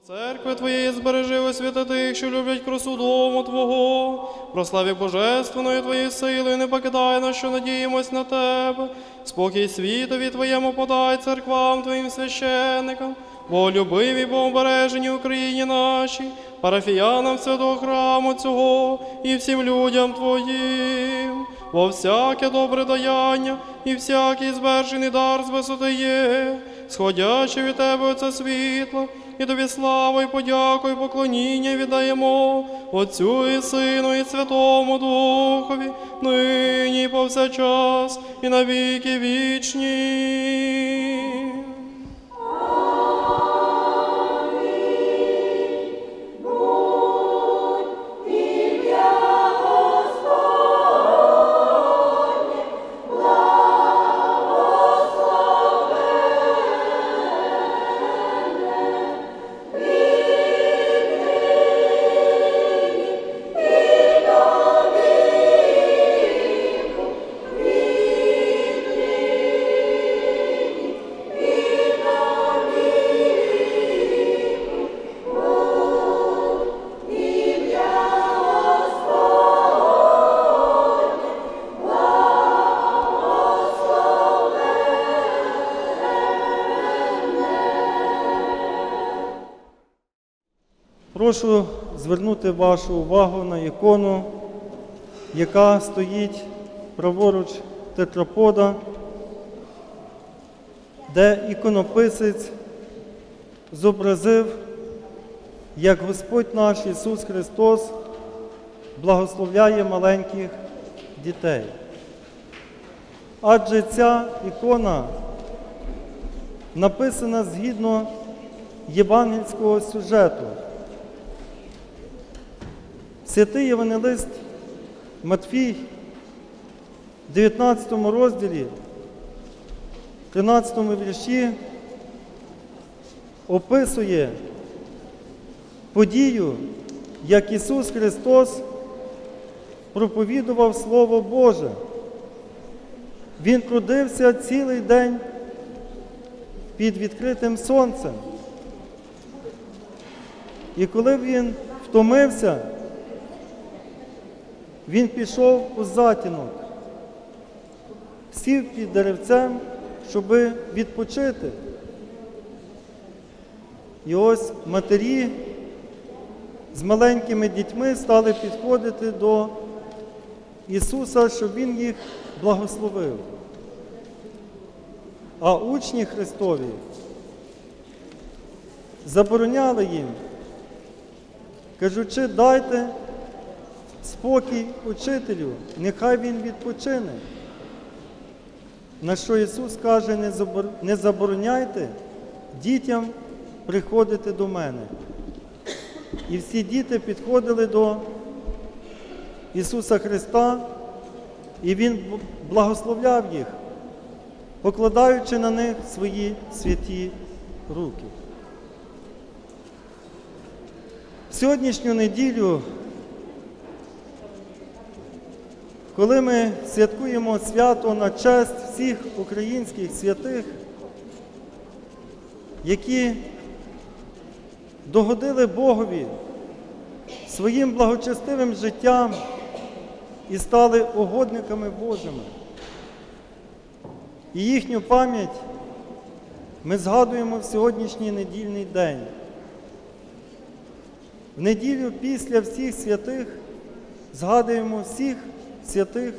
Церкви Твоєї збережи освяти тих, що люблять красу дому Твого, прославі Божественної Твоєї сили, не покидай нас, що надіємось на Тебе. Спокій світові Твоєму подай церквам Твоїм священникам, Боголюбиві, Богобережені Україні нашій, парафіянам святого храму цього і всім людям Твоїм, во всяке добре даяння і всякий звершений дар з висоти є, сходячи від Тебе оце світло, і тобі славу і подяку, і поклоніння віддаємо Отцю і Сину, і Святому Духові, нині і повсякчас, і навіки вічні. Прошу звернути вашу увагу на ікону, яка стоїть праворуч тетрапода, де іконописець зобразив, як Господь наш Ісус Христос благословляє маленьких дітей. Адже ця ікона написана згідно євангельського сюжету. Святий Євангелист Матфій в 19 розділі, 13 вірші описує подію, як Ісус Христос проповідував Слово Боже. Він трудився цілий день під відкритим сонцем. І коли він втомився, він пішов у затінок, сів під деревцем, щоб відпочити. І ось матері з маленькими дітьми стали підходити до Ісуса, щоб Він їх благословив. А учні Христові забороняли їм, кажучи, дайте спокій учителю, нехай він відпочине. На що Ісус каже, не забороняйте дітям приходити до мене. І всі діти підходили до Ісуса Христа, і Він благословляв їх, покладаючи на них свої святі руки. В сьогоднішню неділю Коли ми святкуємо свято на честь всіх українських святих, які догодили Богові своїм благочестивим життям і стали угодниками Божими. І їхню пам'ять ми згадуємо в сьогоднішній недільний день. В неділю після всіх святих згадуємо всіх святих,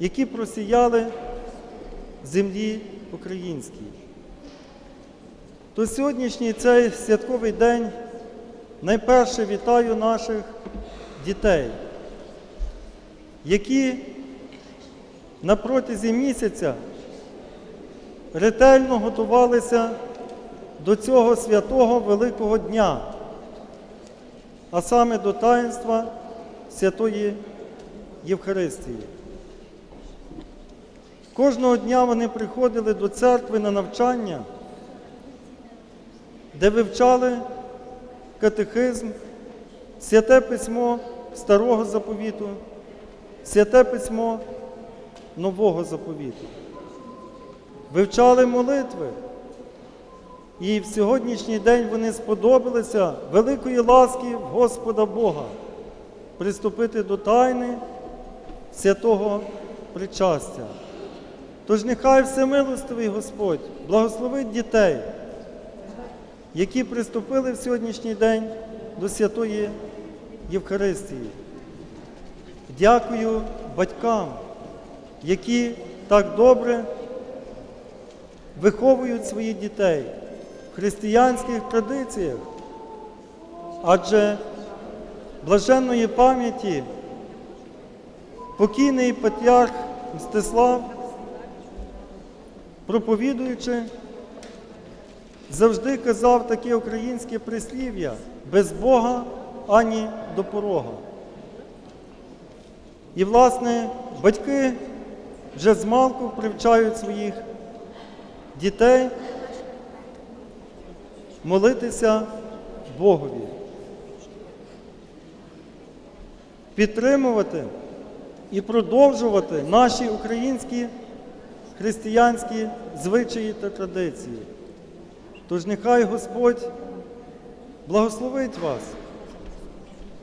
які просіяли землі українській. То сьогоднішній цей святковий день найперше вітаю наших дітей, які на протязі місяця ретельно готувалися до цього святого Великого Дня, а саме до таїнства Святої Євхаристії. Кожного дня вони приходили до церкви на навчання, де вивчали катехизм, святе письмо Старого заповіту, святе письмо Нового заповіту. Вивчали молитви, І в сьогоднішній день вони сподобалися великої ласки Господа Бога приступити до тайни святого причастя. Тож нехай всемилостивий Господь благословить дітей, які приступили в сьогоднішній день до святої Євхаристії. Дякую батькам, які так добре виховують своїх дітей в християнських традиціях, адже блаженної пам'яті покійний патріарх Мстислав, проповідуючи, завжди казав таке українське прислів'я без Бога ані до порога. І, власне, батьки вже змалку привчають своїх дітей молитися Богові, підтримувати і продовжувати наші українські християнські звичаї та традиції. Тож нехай Господь благословить вас,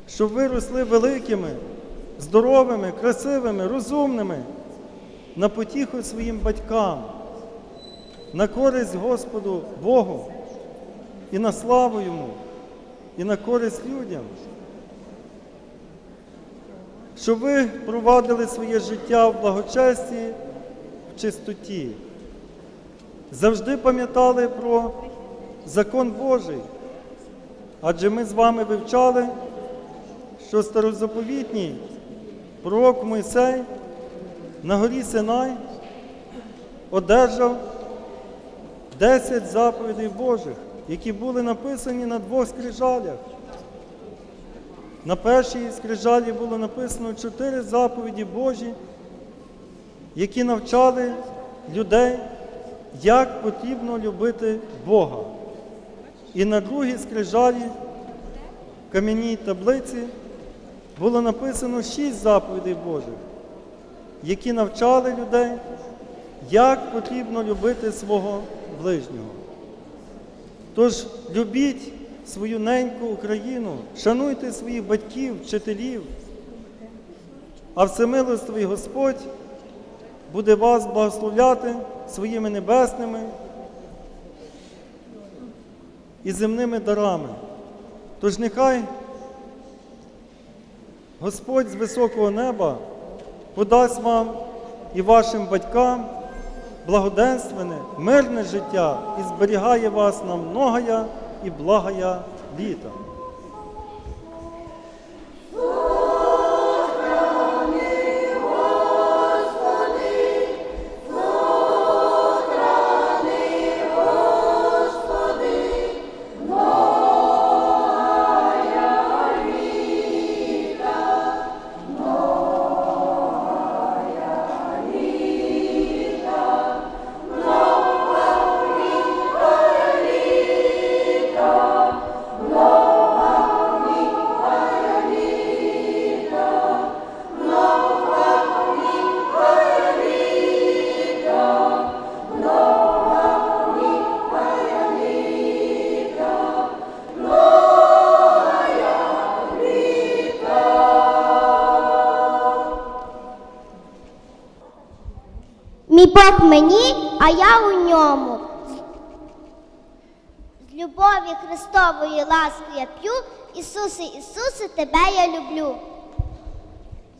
щоб ви росли великими, здоровими, красивими, розумними, на потіху своїм батькам, на користь Господу Богу і на славу Йому, і на користь людям. Щоб ви провадили своє життя в благочесті, в чистоті, завжди пам'ятали про закон Божий. Адже ми з вами вивчали, що старозаповітній пророк Мойсей на горі Синай одержав 10 заповідей Божих, які були написані на двох скрижалях. На першій скрижалі було написано чотири заповіді Божі, які навчали людей, як потрібно любити Бога. І на другій скрижалі, в кам'яній таблиці, було написано шість заповідей Божих, які навчали людей, як потрібно любити свого ближнього. Тож любіть свою неньку Україну, шануйте своїх батьків, вчителів, а всемилостивий Господь буде вас благословляти своїми небесними і земними дарами. Тож нехай Господь з високого неба подасть вам і вашим батькам благоденственне, мирне життя і зберігає вас на многоя і благая літа. Бог мені, а я у ньому. З любові Христової ласки я п'ю, Ісусе, Ісусе, тебе я люблю.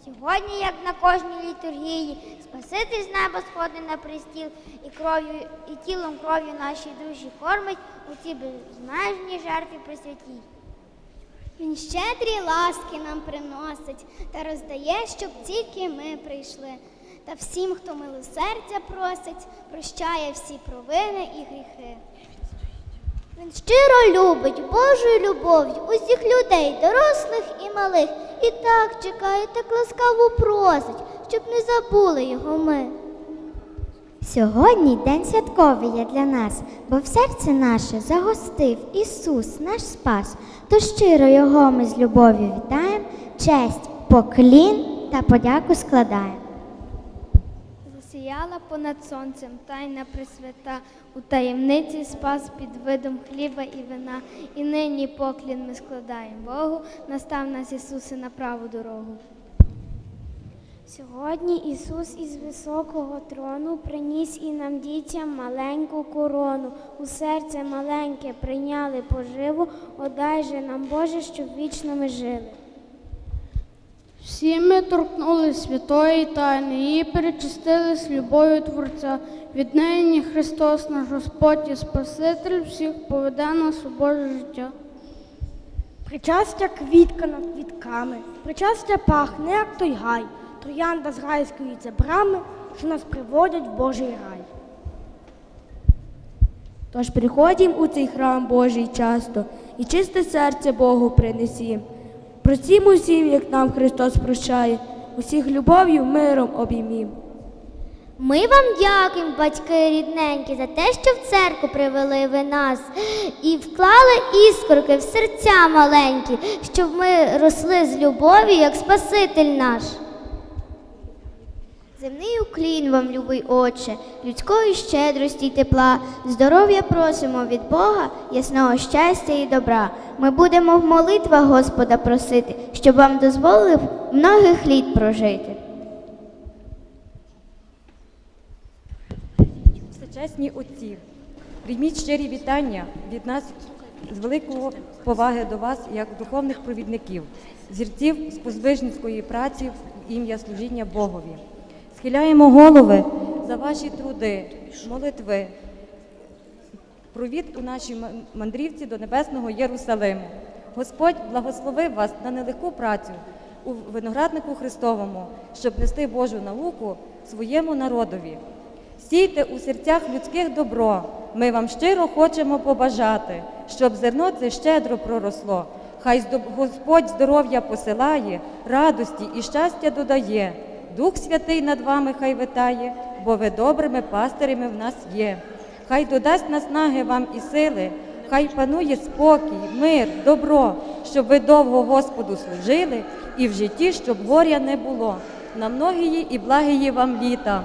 Сьогодні, як на кожній літургії, Спаситель з неба сходить на пристіл і кров'ю, і тілом кров'ю наші душі кормить у цій безмежній жертві присвятій. Він щедрі ласки нам приносить та роздає, щоб тільки ми прийшли. Та всім, хто милосердя просить, прощає всі провини і гріхи. Він щиро любить Божою любов'ю усіх людей, дорослих і малих, і так чекає, так ласкаво просить, щоб не забули його ми. Сьогодні день святковий є для нас, бо в серце наше загостив Ісус, наш Спас. То щиро Його ми з любов'ю вітаємо, честь, поклін та подяку складаємо. Сіяла понад сонцем, тайна присвята, у таємниці спас під видом хліба і вина. І нині поклін ми складаємо Богу, настав нас Ісусе на праву дорогу. Сьогодні Ісус із високого трону приніс і нам дітям маленьку корону. У серце маленьке прийняли поживу, одай же нам Боже, щоб вічно ми жили. Всі ми торкнули святої тайни, її перечистили з любов'ю Творця. Віднині Христос, наш Господь і Спаситель, всіх поведе нас у Боже життя. Причастя квітка над квітками, причастя пахне, як той гай, троянда з райської це брами, що нас приводять в Божий рай. Тож приходім у цей храм Божий часто і чисте серце Богу принесім. Просім усім, як нам Христос прощає, усіх любов'ю, миром обіймім. Ми вам дякуємо, батьки рідненькі, за те, що в церкву привели ви нас і вклали іскорки в серця маленькі, щоб ми росли з любов'ю, як Спаситель наш. Земний уклін вам, любий Отче, людської щедрості й тепла, здоров'я просимо від Бога, ясного щастя і добра. Ми будемо в молитвах Господа просити, щоб вам дозволив многих літ прожити. Всечесні отці, прийміть щирі вітання від нас з великого поваги до вас як духовних провідників, зірців з позвижницької праці в ім'я служіння Богові. Схиляємо голови за ваші труди, молитви, провід у нашій мандрівці до небесного Єрусалиму. Господь благословив вас на нелегку працю у винограднику Христовому, щоб нести Божу науку своєму народові. Сійте у серцях людських добро. Ми вам щиро хочемо побажати, щоб зерно це щедро проросло. Хай Господь здоров'я посилає, радості і щастя додає. Дух Святий над вами хай витає, бо ви добрими пастирями в нас є. Хай додасть наснаги вам і сили, хай панує спокій, мир, добро, щоб ви довго Господу служили і в житті, щоб горя не було. На многії і благії вам літа.